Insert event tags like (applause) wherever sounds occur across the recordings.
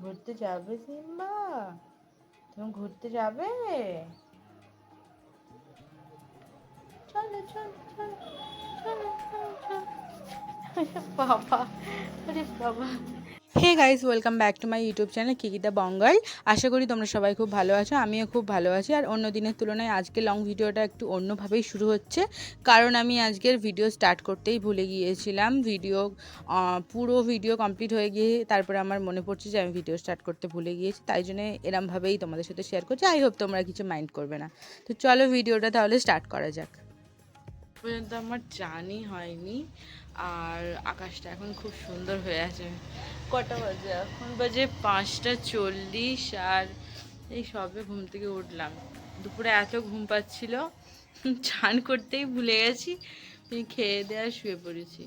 ঘুরতে যাবে সিম্বা? তুমি ঘুরতে যাবে? চলো চলো চলো চলো চলো বাবা আরে বাবা। Hey guys welcome back to my YouTube channel কিকিটা বঙ্গাল আশা করি তোমরা সবাই খুব ভালো আছো, আমিও খুব ভালো আছি। আর অন্য দিনের তুলনায় আজকে লং ভিডিওটা একটু অন্যভাবেই শুরু হচ্ছে। কারণ আমি আজকের ভিডিও স্টার্ট করতেই ভুলে গিয়েছিলাম। ভিডিও পুরো ভিডিও কমপ্লিট হয়ে গিয়ে তারপরে আমার মনে পড়ছে যে আমি ভিডিও স্টার্ট করতে ভুলে গিয়েছি। তাই জন্য এরমভাবেই তোমাদের সাথে শেয়ার করছি। আই হোপ তোমরা কিছু মাইন্ড করবে না। তো চলো ভিডিওটা তাহলে স্টার্ট করা যাক। পর্যন্ত আমার জানি হয়নি। আর আকাশটা এখন খুব সুন্দর হয়ে আছে। কটা বাজে এখন? বাজে পাঁচটা চল্লিশ আর এই সবে ঘুম থেকে উঠলাম। দুপুরে এত ঘুম পাচ্ছিল, চান করতেই ভুলে গেছি। খেয়ে দেওয়া শুয়ে পড়েছি।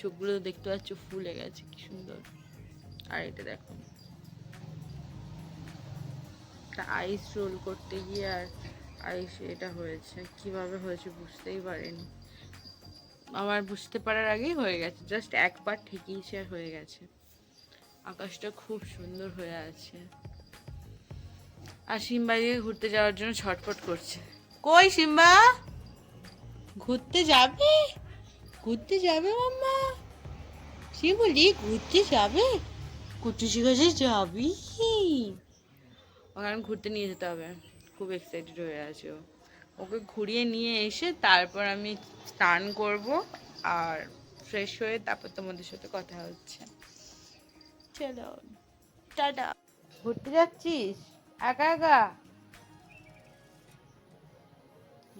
চোখগুলো দেখতে পাচ্ছ, ফুলে গেছে, কি সুন্দর। আর এটা দেখো। আইস রোল করতে গিয়ে আর আইস এটা হয়েছে। কীভাবে হয়েছে বুঝতেই পারিনি। আমার বুঝতে পারার আগেই হয়ে গেছে। জাস্ট একবার ঠেকিয়েছে আর হয়ে গেছে। আকাশটা খুব সুন্দর হয়ে আছে। আর সিম্বা দিয়ে ঘুরতে যাওয়ার জন্য ছটফট করছে। কই সিম্বা? ঘুরতে যাবে? ঘুরতে যাবে মাম্মা? সে বলি ঘুরতে যাবে? কুটুসি কাছে যাবি? ওখানে ঘুরতে নিয়ে যেতে হবে। খুব এক্সাইটেড হয়ে আছে ও। ওকে ঘুরিয়ে নিয়ে এসে তারপর আমি স্নান করব আর ফ্রেশ হয়ে তারপর তোমাদের সাথে কথা হচ্ছে। চলো টাটা। ঘুরতে যাচ্ছিস? একা একা?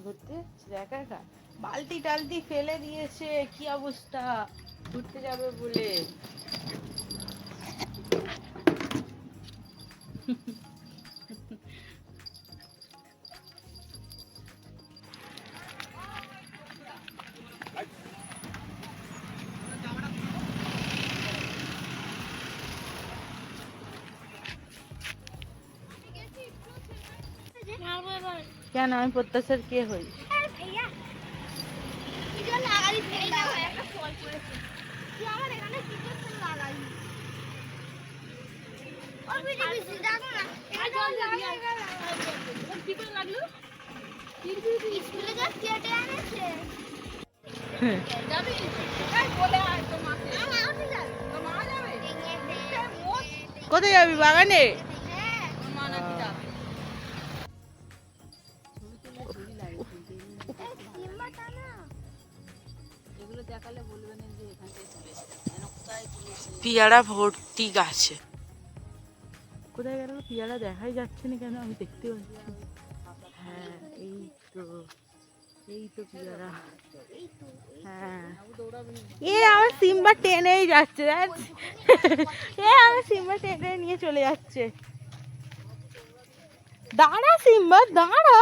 ঘুরতে যাচ্ছিস? একা একা? বালতি টালতি ফেলে দিয়েছে কি অবস্থা? ঘুরতে যাবে বলে। কেন? আমি প্রত্যাশার কে হই? কোথায় যাবি? বাগানে? পিয়ারা ভর্তি গাছে। কোথায় গেল? পিয়ারা দেখাই যাচ্ছে না কেন? আমি দেখতে পাচ্ছি। হ্যাঁ এই তো এই তো পিয়ারা। হ্যাঁ। এ আমার সিম্বা টেনেই যাচ্ছে দেখ এ আমার সিম্বা টেনে নিয়ে চলে যাচ্ছে। দাঁড়া সিম্বা দাঁড়া।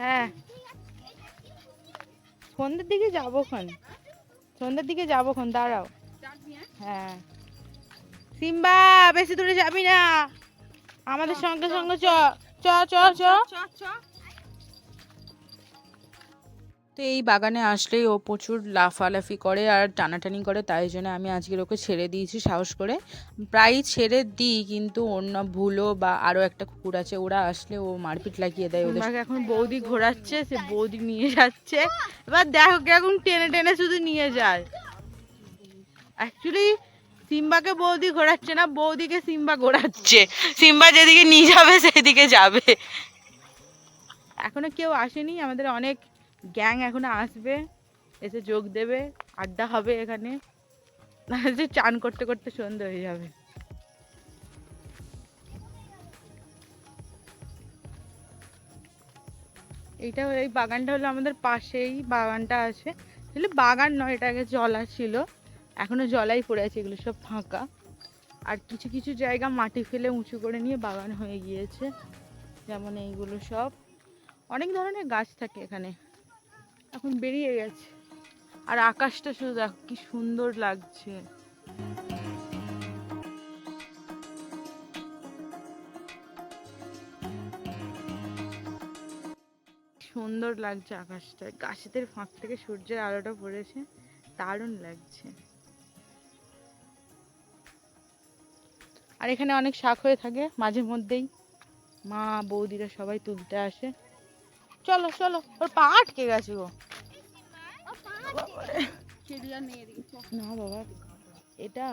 হ্যাঁ। সন্ধ্যের দিকে যাব খন সন্ধ্যের দিকে যাব খন দাঁড়াও। হ্যাঁ। সিম্বা, বেশি দূরে যাবি না। আমাদের সঙ্গে সঙ্গে চ চ চ চ। তো এই বাগানে আসলেই ও প্রচুর লাফালাফি করে আর টানাটানি করে, তাই জন্য আমি আজকের ওকে ছেড়ে দিয়েছি সাহস করে। প্রায়ই ছেড়ে দিই, কিন্তু অন্য ভুলো বা আরও একটা কুকুর আছে, ওরা আসলে ও মারপিট লাগিয়ে দেয় ওদের এখন বৌদি ঘোরাচ্ছে, সে বৌদি নিয়ে যাচ্ছে। এবার দেখো কীরকম টেনে টেনে শুধু নিয়ে যায়। অ্যাকচুয়ালি সিম্বাকে বৌদি ঘোরাচ্ছে না, বৌদিকে সিম্বা ঘোরাচ্ছে। সিম্বা যেদিকে নিয়ে যাবে, সেদিকে যাবে। এখনও কেউ আসেনি, আমাদের অনেক গ্যাং এখনও আসবে, এসে যোগ দেবে, আড্ডা হবে এখানে। নাহলে চান করতে করতে সন্ধে হয়ে যাবে। এইটা এই বাগানটা হলো আমাদের পাশেই, বাগানটা আছে। আসলে বাগান নয়, এটা আগে জলা ছিল। এখনও জলাই পড়ে আছে, এগুলো সব ফাঁকা। আর কিছু কিছু জায়গা মাটি ফেলে উঁচু করে নিয়ে বাগান হয়ে গিয়েছে। যেমন এইগুলো সব। অনেক ধরনের গাছ থাকে এখানে। এখন বেরিয়ে গেছে। আর আকাশটা শুধু দেখো, কি সুন্দর লাগছে। সুন্দর লাগছে আকাশটা। গাছেদের ফাঁক থেকে সূর্যের আলোটা পড়েছে, দারুণ লাগছে। আর এখানে অনেক শাক হয়ে থাকে, মাঝে মধ্যেই মা বৌদিরা সবাই তুলতে আসে। চলো চলো। ওর পা আটকে গেছে গো। না বাবা এটা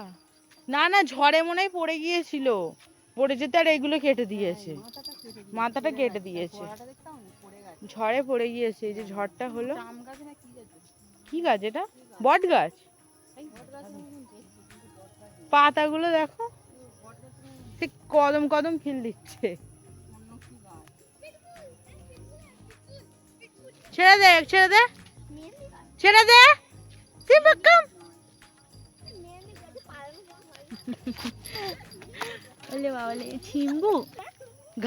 না না ঝড়ে মনে হয় পড়ে গিয়েছিল। পড়ে যেতে আর এগুলো কেটে দিয়েছে। মাথাটা কেটে দিয়েছে। ঝড়ে পড়ে গিয়েছে এই যে ঝড়টা হলো। কি গাছ এটা? বট গাছ? পাতাগুলো দেখো। সে কদম কদম খিল দিচ্ছে। ছেড়ে দে ছেড়ে দে। ছেড়ে দে। শিবকাম বলে বাবলে ছিম্বু।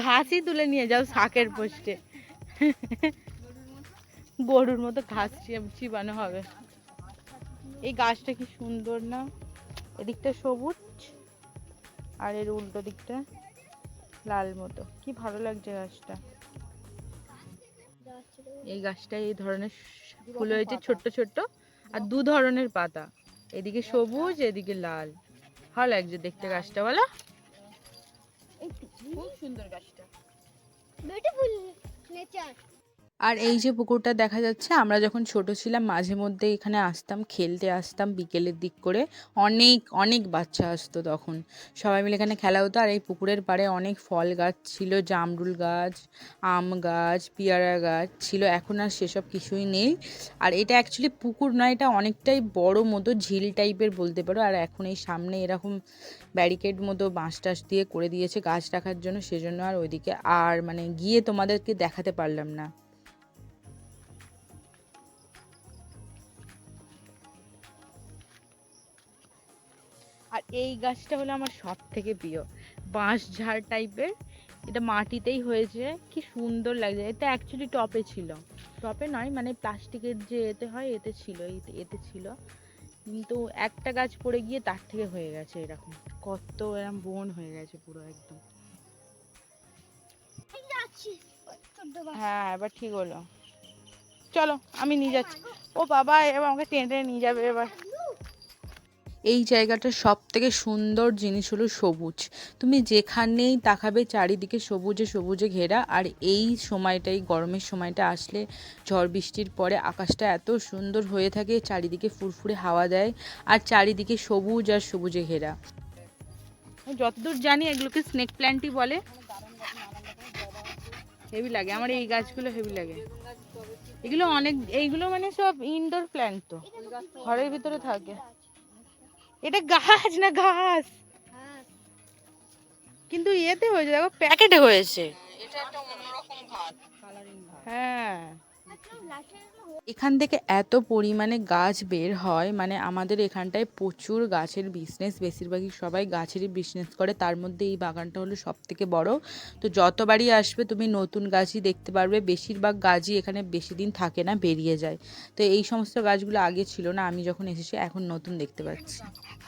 ঘাসই তুলে নিয়ে যাও শাকের পোস্টে গরুর মতো ঘাস চিবানো হবে। এই গাছটা কি সুন্দর না? এদিকটা সবুজ আর এর উল্টো দিকটা লাল মতো। কি ভালো লাগছে গাছটা। এই গাছটা এই ধরনের ফুল হয়েছে ছোট্ট ছোট্ট আর দু ধরনের পাতা। এদিকে সবুজ এদিকে লাল। ভালো লাগছে দেখতে গাছটা বলো। খুব সুন্দর গাছটা। বিউটিফুল নেচার আর এই যে পুকুরটা দেখা যাচ্ছে, আমরা যখন ছোট ছিলাম, মাঝে মধ্যে এখানে আসতাম, খেলতে আসতাম বিকেলের দিক করে। অনেক অনেক বাচ্চা আসতো তখন। সবাই মিলে এখানে খেলা হতো। আর এই পুকুরের পাড়ে অনেক ফল গাছ ছিল, জামরুল গাছ, আম গাছ, পেয়ারা গাছ ছিল। এখন আর সেসব কিছুই নেই। আর এটা অ্যাকচুয়ালি পুকুর নয়, এটা অনেকটাই বড় মতো ঝিল টাইপের বলতে পারো। আর এখন এই সামনে এরকম ব্যারিকেড মতো বাঁশ টাস দিয়ে করে দিয়েছে গাছ রাখার জন্য। সেজন্য আর ওইদিকে আর মানে গিয়ে তোমাদেরকে দেখাতে পারলাম না। আর এই গাছটা হলো আমার সব থেকে প্রিয়। বাঁশ ঝাড় টাইপের এটা মাটিতেই হয়েছে। কি সুন্দর লাগছে। এটা অ্যাকচুয়ালি টপে ছিল। টপে নয় মানে প্লাস্টিকের যে এতে হয়, এতে ছিল এতে ছিল। কিন্তু একটা গাছ পড়ে গিয়ে তার থেকে হয়ে গেছে এরকম। কত এরকম বন হয়ে গেছে পুরো একদম। হ্যাঁ এবার ঠিক হলো। চলো, আমি নিয়ে যাচ্ছি। ও বাবা, এবার আমাকে টেনে টেনে নিয়ে যাবে, এবার। এই জায়গাটার সব থেকে সুন্দর জিনিস হলো সবুজ। তুমি যেখানেই তাকাবে চারিদিকে সবুজে সবুজে ঘেরা, আর এই সময়টাই, গরমের সময়টা আসলে ঝড় বৃষ্টির পরে আকাশটা এত সুন্দর হয়ে থাকে, চারিদিকে ফুরফুরে হাওয়া দেয়, আর চারিদিকে সবুজ আর সবুজে ঘেরা। যতদূর জানি এগুলোকে স্নেক প্ল্যান্টই বলে। হেভি লাগে, আমার এই গাছগুলো হেভি লাগে। এগুলো অনেক, এইগুলো মানে সব ইনডোর প্ল্যান্ট তো। ঘরের ভিতরে থাকে। এটা গাছ না ঘাস? হ্যাঁ কিন্তু ইয়েতে হয়েছে দেখো প্যাকেটে হয়েছে। হ্যাঁ। এখান থেকে এত পরিমাণে গাছ বের হয় মানে আমাদের এখানটায় প্রচুর গাছের বিজনেস বেশিরভাগই সবাই গাছেরই বিজনেস করে, তার মধ্যে এই বাগানটা হলো সব থেকে বড়। তো যতবারই আসবে তুমি নতুন গাছই দেখতে পারবে, বেশিরভাগ গাছই এখানে বেশি দিন থাকে না, বেরিয়ে যায়। তো এই সমস্ত গাছগুলো আগে ছিল না, আমি যখন এসেছি এখন নতুন দেখতে পাচ্ছি।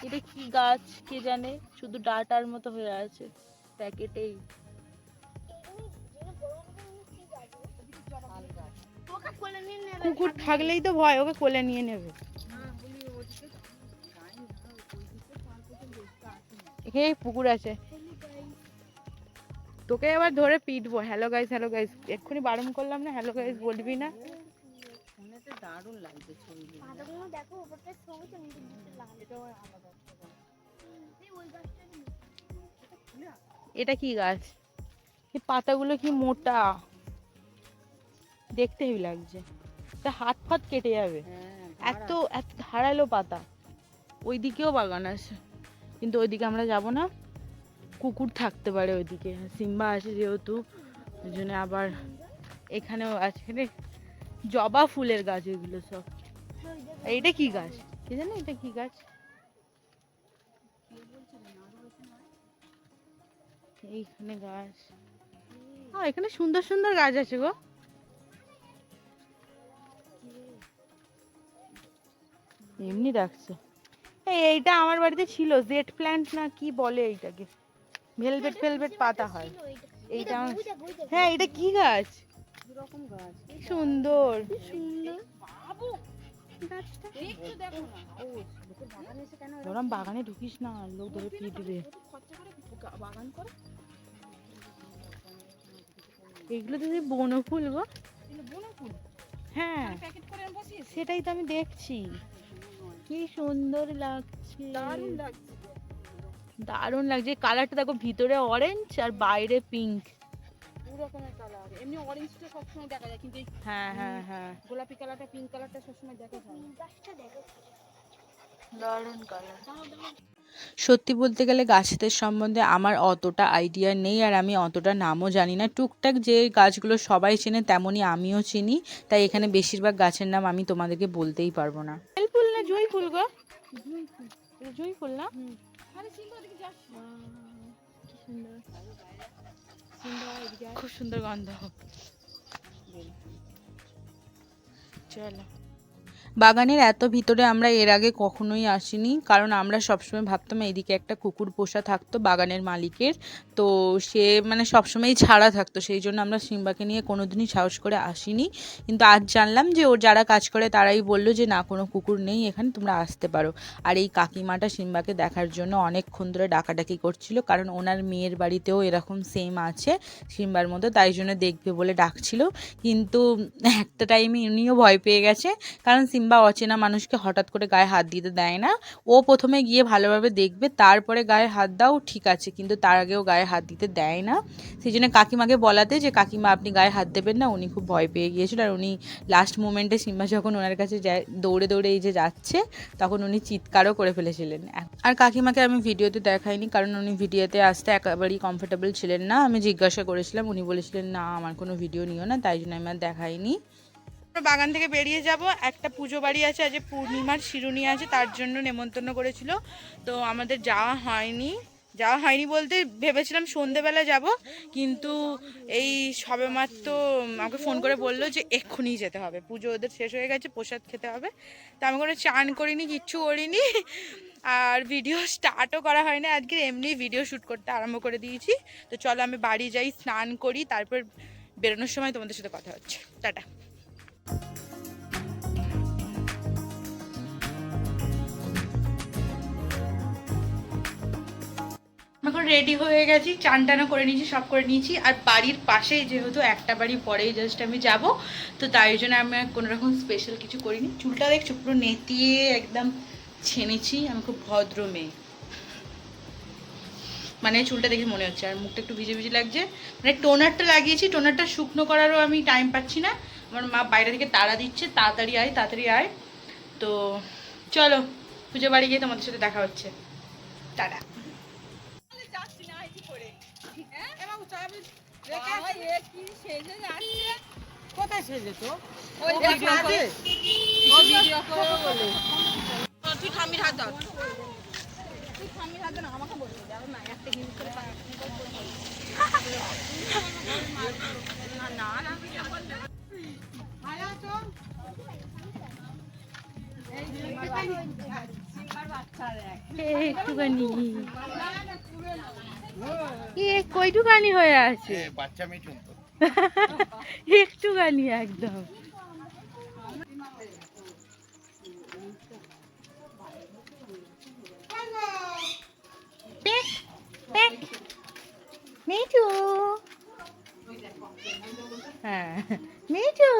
এটা কি গাছ কে জানে? শুধু ডাটার মতো হয়ে আছে, প্যাকেটেই। কুকুর থাকলেই তো ভয় ওকে কোলে নিয়ে নেবে। এখানে পুকুর আছে। তোকে এবার ধরে পিটবো। হ্যালো গাইস হ্যালো গাইস এক্ষুনি বারণ করলাম না হ্যালো গাইস বলবি না? দেখো এটা কি গাছ? এই পাতাগুলো কি মোটা? দেখতে হেবি লাগছে। তা হাত ফাত কেটে যাবে। এত এত ধারালো পাতা। ওই দিকেও বাগান আছে। কিন্তু ওইদিকে আমরা যাব না। কুকুর থাকতে পারে ওইদিকে। সিম্বা আছে যেহেতু। ওই জন্য আবার এখানেও আছে এখানে জবা ফুলের গাছ ওইগুলো সব। এটা কি গাছ? কি জানো এটা কি গাছ? এইখানে গাছ। আ, এখানে সুন্দর সুন্দর গাছ আছে গো। এমনি রাখছে এই এইটা আমার বাড়িতে ছিল জেট প্ল্যান্ট না কি বলে এইটাকে? ভেলভেট ফেলভেট পাতা হয়। এইটা হ্যাঁ এটা কি গাছ? সুন্দর সুন্দর। ওরম বাগানে ঢুকিস না লোক ধরে পিটবে এগুলো তো বনো ফুল গো। হ্যাঁ বসিয়েছি সেটাই তো আমি দেখছি। কি সুন্দর লাগছে। দারুণ লাগছে। দারুণ লাগছে। কালারটা দেখো ভিতরে অরেঞ্জ আর বাইরে পিঙ্ক রকমের কালার এমনি অরেঞ্জটা সবসময় দেখা যায় কিন্তু হ্যাঁ হ্যাঁ হ্যাঁ। গোলাপি কালারটা পিঙ্ক কালারটা সবসময় দেখা যায়। গাছটা দেখো দারুণ কালার সত্যি বলতে গেলে গাছেদের সম্বন্ধে আমার অতটা আইডিয়া নেই আর আমি অতটা নামও জানি না। টুকটাক যে গাছগুলো সবাই চেনে তেমনই আমিও চিনি। তাই এখানে বেশিরভাগ গাছের নাম আমি তোমাদেরকে বলতেই পারব না। ফুল গো? জুঁই ফুল না? খুব সুন্দর গন্ধ। চলো। বাগানের এত ভিতরে আমরা এর আগে কখনোই আসিনি, কারণ আমরা সবসময় ভাবতাম এইদিকে একটা কুকুর পোষা থাকতো বাগানের মালিকের। তো সে মানে সবসময়ই ছাড়া থাকতো, সেই জন্য আমরা সিম্বাকে নিয়ে কোনোদিনই সাহস করে আসিনি। কিন্তু আজ জানলাম যে ওর যারা কাজ করে তারাই বলল যে, না, কোনো কুকুর নেই এখানে, তোমরা আসতে পারো। আর এই কাকিমাটা সিম্বাকে দেখার জন্য অনেকক্ষণ ধরে ডাকাডাকি করছিল, কারণ ওনার মেয়ের বাড়িতেও এরকম সেম আছে, সিম্বার মতো, তাই জন্য দেখবে বলে ডাকছিল। কিন্তু একটা টাইমে উনিও ভয় পেয়ে গেছে, কারণ সিম্বা অচেনা মানুষকে হঠাৎ করে গায়ে হাত দিতে দেয় না। ও প্রথমে গিয়ে ভালোভাবে দেখবে, তারপরে গায়ে হাত দাও, ঠিক আছে। কিন্তু তার আগেও গায়ে হাত দিতে দেয় না। সেই জন্য কাকিমাকে বলাতে যে, কাকিমা, আপনি গায়ে হাত দেবেন না। উনি খুব ভয় পেয়ে গিয়েছিল। আর উনি লাস্ট মোমেন্টে সিম্বা যখন ওনার কাছে যায়, দৌড়ে দৌড়ে এই যে যাচ্ছে, তখন উনি চিৎকারও করে ফেলেছিলেন। আর কাকিমাকে আমি ভিডিওতে দেখাইনি, কারণ উনি ভিডিওতে আসতে একেবারেই কমফোর্টেবল ছিলেন না। আমি জিজ্ঞাসা করেছিলাম, উনি বলেছিলেন, না, আমার কোনো ভিডিও নিও না। তাই জন্য আমি আর দেখাইনি। বাগান থেকে বেরিয়ে যাব। একটা পুজো বাড়ি আছে, আজ পূর্ণিমার শিরুনি আছে, তার জন্য নেমন্তন্ন করেছিল। তো আমাদের যাওয়া হয়নি। যাওয়া হয়নি বলতে ভেবেছিলাম সন্ধেবেলা যাব, কিন্তু এই সবেমাত্র আমাকে ফোন করে বলল যে এক্ষুনি যেতে হবে। পুজো ওদের শেষ হয়ে গেছে, প্রসাদ খেতে হবে। তো আমি কোনো চান করিনি, কিচ্ছু করিনি। আর ভিডিও স্টার্টও করা হয়নি। আজকে এমনি ভিডিও শ্যুট করতে আরম্ভ করে দিয়েছি। তো চলো আমি বাড়ি যাই, স্নান করি, তারপর বেরোনোর সময় তোমাদের সাথে কথা হচ্ছে। টাটা। এখন রেডি হয়ে গেছি চান টানা করে নিয়েছি, সব করে নিয়েছি। আর বাড়ির পাশেই যেহেতু একটা বাড়ি পরেই জাস্ট আমি যাব, তো তাই জন্য আমি আর কোনো রকম স্পেশাল কিছু করিনি। চুলটা দেখছ, পুরো নেতিয়ে একদম ছেনেছি, আমি খুব ভদ্র মেয়ে। মানে চুলটা দেখে মনে হচ্ছে, আর মুখটা একটু ভিজে ভিজে লাগছে। মানে টোনারটা লাগিয়েছি টোনারটা শুকনো করারও আমি টাইম পাচ্ছি না। আমার মা বাইরে থেকে তাড়া দিচ্ছে, তাড়াতাড়ি আয় তাড়াতাড়ি আয়। তো চলো পুজো বাড়ি গিয়ে তোমাদের সাথে দেখা হচ্ছে। টাটা। কোথায় সেজে তো ওই ভিডিও করে ভিডিও করে বলে তুই ঠাম্মির হাত ধর তুই হাতে না আমাকে একটা হিল করে না না না একটুখানি এ কইটুখানি হয়ে আছে? বাচ্চা মিঠুন তো (laughs) একটুখানি একদম। মিঠু। হ্যাঁ মিঠু।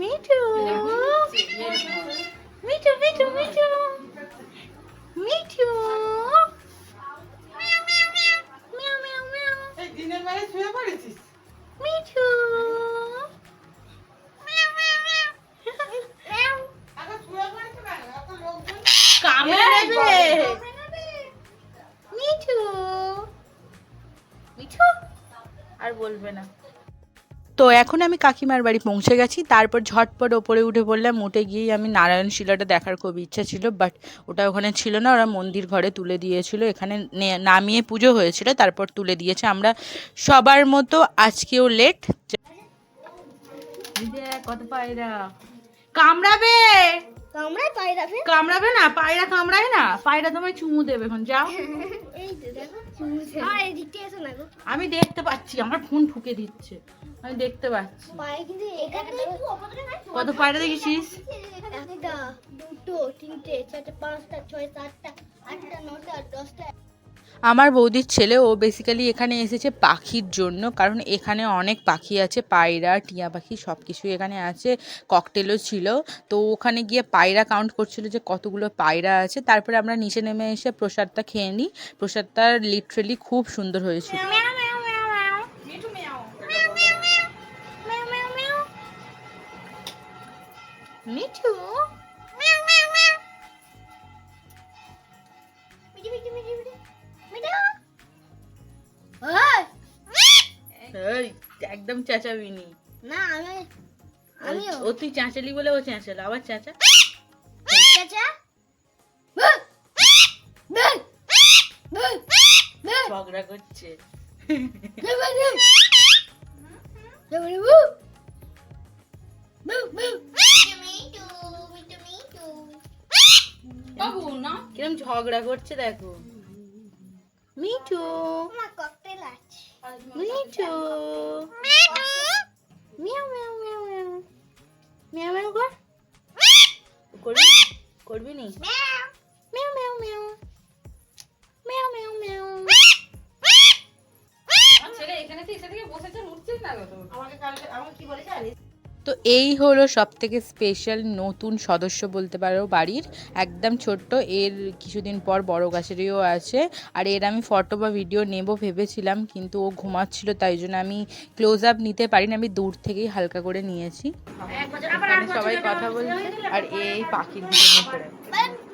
মিঠু। মিঠু মিঠু মিঠু। মিঠু। শুয়ে পড়েছো কেন? এত লোকজন? কামড়ে নেবে। মিঠু। মিঠু? আর বলবে না। তো এখন আমি কাকিমার বাড়ি পৌঁছে গেছি। তারপর ঝটপট ওপরে উঠে পড়লাম। উঠে গিয়েই আমি নারায়ণ শিলাটা দেখার খুব ইচ্ছা ছিল বাট ওটা ওখানে ছিল না। ওরা মন্দির ঘরে তুলে দিয়েছিল। এখানে নে- নামিয়ে পুজো হয়েছিল তারপর তুলে দিয়েছে। আমরা সবার মতো আজকেও লেট কত পায়রা। কামড়াবে? কামড়ায় পায়রা কামড়াবে না? পায়রা কামড়ায় না? পায়রা তোমায় চুমু দেবে। এখন যাও। আমি দেখতে পাচ্ছি আমার ফোন ঠুকে দিচ্ছে। আমি দেখতে পাচ্ছি। কত পায়রা দেখেছিস একটা দুটো তিনটে চারটে পাঁচটা ছয় সাতটা আটটা নটা দশটা। আমার বৌদির ছেলে ও বেসিক্যালি এখানে এসেছে পাখির জন্য কারণ এখানে অনেক পাখি আছে পায়রা টিয়া পাখি সব কিছুই এখানে আছে ককটেলও ছিল। তো ওখানে গিয়ে পায়রা কাউন্ট করছিল যে কতগুলো পায়রা আছে। তারপরে আমরা নিচে নেমে এসে প্রসাদটা খেয়ে নিই। প্রসাদটা লিটারেলি খুব সুন্দর হয়েছিল। মিঠু ম্যাও ম্যাও ম্যাও মিঠু মিঠু মিঠু মিঠু মিঠু ওই একদম চেঁচাবিনি। না আমি আমিও ও তুই চেঁচালি বলে ও চেঁচালো আবার চেঁচা। চাচা? ঝগড়া করছে। বাবু না? কিরম ঝগড়া করছে দেখো। মিঠু। মিঠু। মিয়াও মিয়াও মিয়াও মিয়াও। মিয়াও মিয়াও কর। করবি না? করবি নি? মিয়াও মিয়াও মিয়াও। মিয়াও মিয়াও মিয়াও। আমাকে কালকে আমাকে কি বলেছে জানিস? তো এই হলো সব থেকে স্পেশাল নতুন সদস্য বলতে পারো বাড়ির। একদম ছোট্ট, এর কিছুদিন পর বড় গাছেরও আছে। আর এর আমি ফটো বা ভিডিও নেব ভেবেছিলাম, কিন্তু ও ঘুমাচ্ছিল, তাই জন্য আমি ক্লোজ আপ নিতে পারিনি, আমি দূর থেকেই হালকা করে নিয়েছি। সবাই কথা বলছে, আর এই পাখির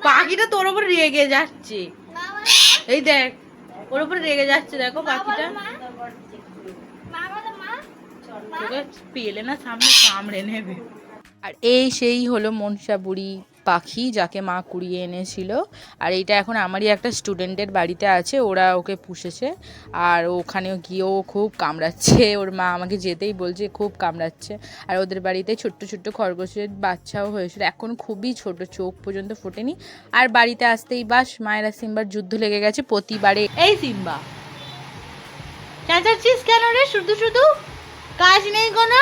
পাখিটা তোর ওপর রেগে যাচ্ছে। এই দেখ, ওর উপর রেগে যাচ্ছে, দেখো পাখিটা। তোকে পেলে না সামনে কামড়ে নেবে। আর এই সেই হলো মনসা বুড়ি পাখি যাকে মা কুড়িয়ে এনেছিল। আর এটা এখন আমারই একটা স্টুডেন্টের বাড়িতে আছে ওরা ওকে পুষেছে। আর ওখানেও গিয়েও খুব কামড়াচ্ছে। ওর মা আমাকে যেতেই বলছে খুব কামড়াচ্ছে। আর ওদের বাড়িতে ছোট্ট ছোট্ট খরগোশের বাচ্চাও হয়েছিল। এখন খুবই ছোট চোখ পর্যন্ত ফোটেনি। আর বাড়িতে আসতেই বাস মায়েরা সিম্বার যুদ্ধ লেগে গেছে প্রতিবারে। এই সিম্বা চেঁচাচ্ছিস কেন রে শুধু শুধু? কাজ নেই কোনো?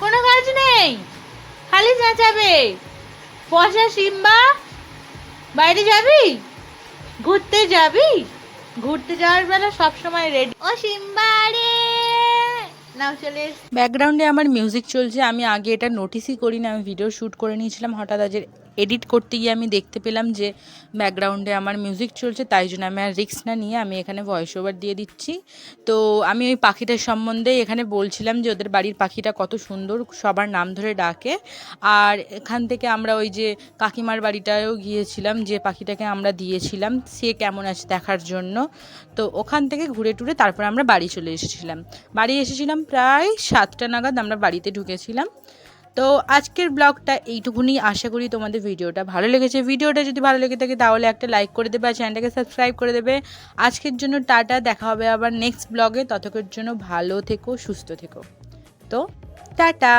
কোনো কাজ নেই? খালি চেঁচাবে। পয়সা সিম্বা? বাইরে যাবি? ঘুরতে যাবি? ঘুরতে যাওয়ার বেলা সব সময় রেডি ও সিম্বা রে! চলে ব্যাকগ্রাউন্ডে আমার মিউজিক চলছে। আমি আগে এটা নোটিসই করি না আমি ভিডিও শ্যুট করে নিয়েছিলাম। হঠাৎ আজ এডিট করতে গিয়ে আমি দেখতে পেলাম যে ব্যাকগ্রাউন্ডে আমার মিউজিক চলছে, তাই জন্য আমি আর রিক্স না নিয়ে আমি এখানে ভয়েস ওভার দিয়ে দিচ্ছি। তো আমি ওই পাখিটার সম্বন্ধে এখানে বলছিলাম যে ওদের বাড়ির পাখিটা কত সুন্দর, সবার নাম ধরে ডাকে। আর এখান থেকে আমরা ওই যে কাকিমার বাড়িটায়ও গিয়েছিলাম, যে পাখিটাকে আমরা দিয়েছিলাম, সে কেমন আছে দেখার জন্য। তো ওখান থেকে ঘুরে টুরে তারপর আমরা বাড়ি চলে এসেছিলাম। বাড়ি এসেছিলাম প্রায় সাতটা নাগাদ, আমরা বাড়িতে ঢুকেছিলাম। তো আজকের ব্লগটা এইটুকুনি। আশা করি তোমাদের ভিডিওটা ভালো লেগেছে। ভিডিওটা যদি ভালো লেগে থাকে তাহলে একটা লাইক করে দেবে আর চ্যানেলটাকে সাবস্ক্রাইব করে দেবে। আজকের জন্য টাটা। দেখা হবে আবার নেক্সট ব্লগে। ততক্ষণের জন্য ভালো থেকো, সুস্থ থেকো। তো টাটা।